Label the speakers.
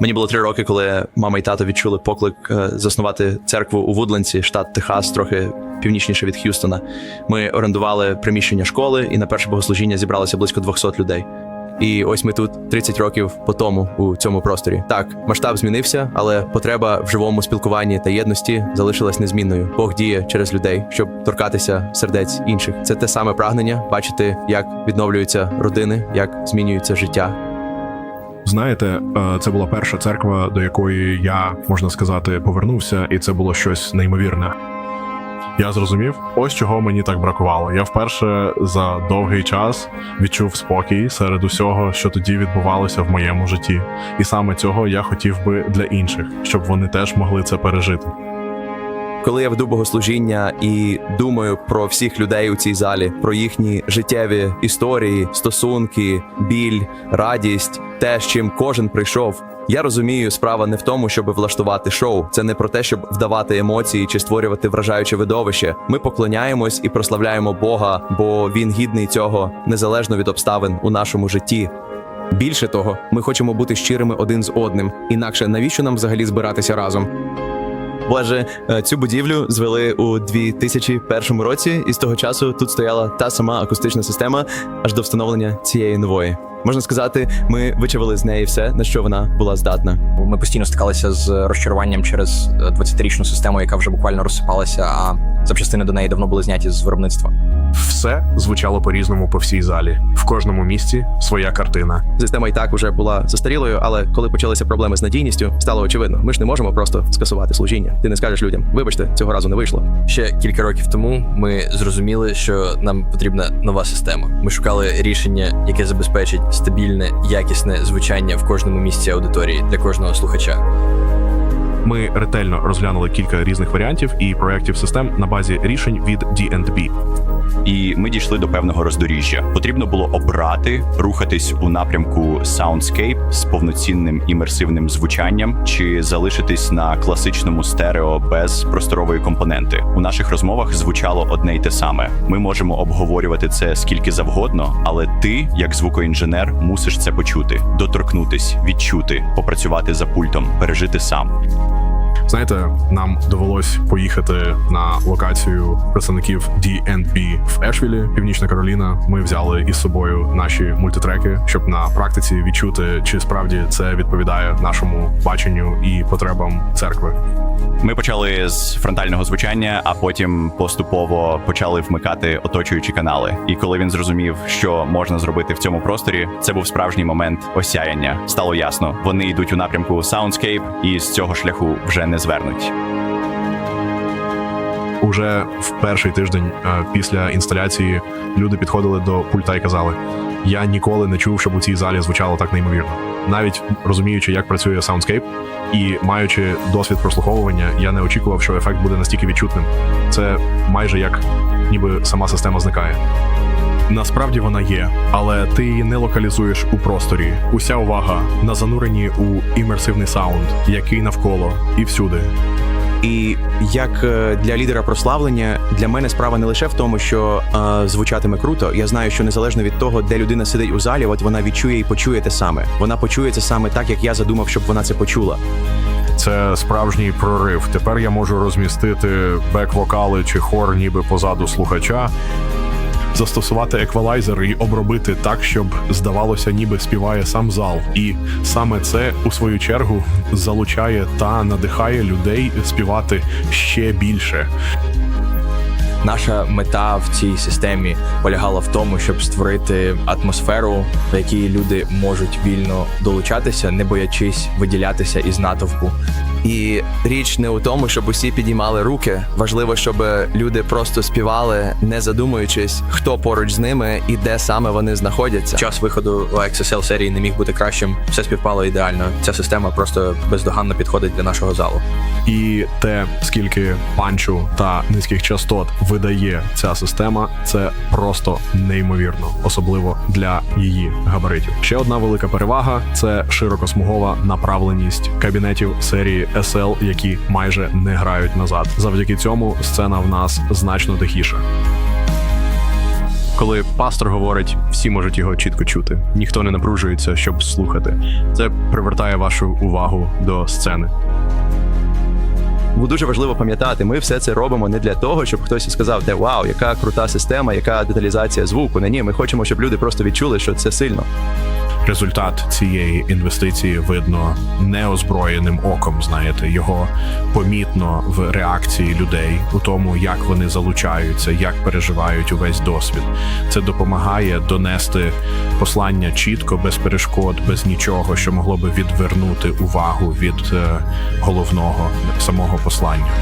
Speaker 1: Мені було три роки, коли мама і тато відчули поклик е, заснувати церкву у Вудлендсі, штат Техас, трохи північніше від Х'юстона. Ми орендували приміщення школи, і на перше богослужіння зібралося близько 200 людей. І ось ми тут 30 років по тому у цьому просторі. Так, масштаб змінився, але потреба в живому спілкуванні та єдності залишилась незмінною. Бог діє через людей, щоб торкатися сердець інших. Це те саме прагнення бачити, як відновлюються родини, як змінюється життя.
Speaker 2: Знаєте, е, це була перша церква, до якої я, можна сказати, повернувся, і це було щось неймовірне. Я зрозумів, ось чого мені так бракувало. Я вперше за довгий час відчув спокій серед усього, що тоді відбувалося в моєму житті. І саме цього я хотів би для інших, щоб вони теж могли це пережити.
Speaker 1: Коли я веду богослужіння і думаю про всіх людей у цій залі, про їхні життєві історії, стосунки, біль, радість, те, з чим кожен прийшов. Я розумію, справа не в тому, щоб влаштувати шоу. Це не про те, щоб вдавати емоції чи створювати вражаюче видовище. Ми поклоняємось і прославляємо Бога, бо він гідний цього незалежно від обставин у нашому житті.
Speaker 3: Більше того, ми хочемо бути щирими один з одним. Інакше навіщо нам взагалі збиратися разом?
Speaker 1: Боже, е, цю будівлю звели у 2001 році, і з того часу тут стояла та сама акустична система аж до встановлення цієї нової. Можна сказати, ми вичавили з неї все, на що вона була здатна.
Speaker 4: Ми постійно стикалися з розчаруванням через е, 20-річну систему, яка вже буквально розсипалася, а запчастини до неї давно були зняті з виробництва.
Speaker 2: Все звучало по-різному по всій залі. В кожному місці своя картина.
Speaker 1: Система і так уже була застарілою, але коли почалися проблеми з надійністю, стало очевидно, ми ж не можемо просто скасувати служіння. Ти не скажеш людям, вибачте, цього разу не вийшло.
Speaker 5: Ще кілька років тому ми зрозуміли, що нам потрібна нова система. Ми шукали рішення, яке забезпечить стабільне, якісне звучання в кожному місці аудиторії для кожного слухача.
Speaker 2: Ми ретельно розглянули кілька різних варіантів і проєктів систем на базі рішень від D&B.
Speaker 6: І ми дійшли до певного роздоріжжя. Потрібно було обрати, рухатись у напрямку Soundscape з повноцінним імерсивним звучанням, чи залишитись на класичному стерео без просторової компоненти. У наших розмовах звучало одне й те саме. Ми можемо обговорювати це скільки завгодно, але ти, як звукоінженер, мусиш це почути, доторкнутись, відчути, попрацювати за пультом, пережити сам.
Speaker 2: Знаєте, нам довелось поїхати на локацію представників D&B в Ешвілі, Північна Кароліна. Ми взяли із собою наші мультитреки, щоб на практиці відчути, чи справді це відповідає нашому баченню і потребам церкви.
Speaker 6: Ми почали з фронтального звучання, а потім поступово почали вмикати оточуючі канали. І коли він зрозумів, що можна зробити в цьому просторі, це був справжній момент осяяння. Стало ясно, вони йдуть у напрямку Soundscape і з цього шляху вже не звернуть.
Speaker 2: Уже в перший тиждень е, після інсталяції люди підходили до пульта і казали: Я ніколи не чув, щоб у цій залі звучало так неймовірно. Навіть розуміючи, як працює Soundscape, і маючи досвід прослуховування, я не очікував, що ефект буде настільки відчутним. Це майже як ніби сама система зникає. Насправді вона є, але ти її не локалізуєш у просторі. Уся увага на зануренні у імерсивний саунд, який навколо і всюди.
Speaker 3: І як е, для лідера прославлення, для мене справа не лише в тому, що е, звучатиме круто. Я знаю, що незалежно від того, де людина сидить у залі, от вона відчує і почує те саме. Вона почує це саме так, як я задумав, щоб вона це почула.
Speaker 2: Це справжній прорив. Тепер я можу розмістити бек-вокали чи хор ніби позаду слухача, застосувати еквалайзер і обробити так, щоб здавалося, ніби співає сам зал. І саме це у свою чергу залучає та надихає людей співати ще більше.
Speaker 4: Наша мета в цій системі полягала в тому, щоб створити атмосферу, в якій люди можуть вільно долучатися, не боячись виділятися із натовпу.
Speaker 1: І річ не у тому, щоб усі підіймали руки. Важливо, щоб люди просто співали, не задумуючись, хто поруч з ними і де саме вони знаходяться.
Speaker 4: Час виходу XSL серії не міг бути кращим. Все співпало ідеально. Ця система просто бездоганно підходить для нашого залу.
Speaker 2: І те, скільки панчу та низьких частот видає ця система, це просто неймовірно, особливо для її габаритів. Ще одна велика перевага це широкосмугова направленість кабінетів серії SL, які майже не грають назад. Завдяки цьому сцена в нас значно тихіша. Коли пастор говорить, всі можуть його чітко чути. Ніхто не напружується, щоб слухати. Це привертає вашу увагу до сцени.
Speaker 1: Бо дуже важливо пам'ятати, ми все це робимо не для того, щоб хтось сказав, де вау, яка крута система, яка деталізація звуку. Не ні, ми хочемо, щоб люди просто відчули, що це сильно.
Speaker 2: Результат цієї інвестиції видно неозброєним оком. Знаєте, його помітно в реакції людей у тому, як вони залучаються, як переживають увесь досвід. Це допомагає донести послання чітко, без перешкод, без нічого, що могло би відвернути увагу від е, головного самого послання.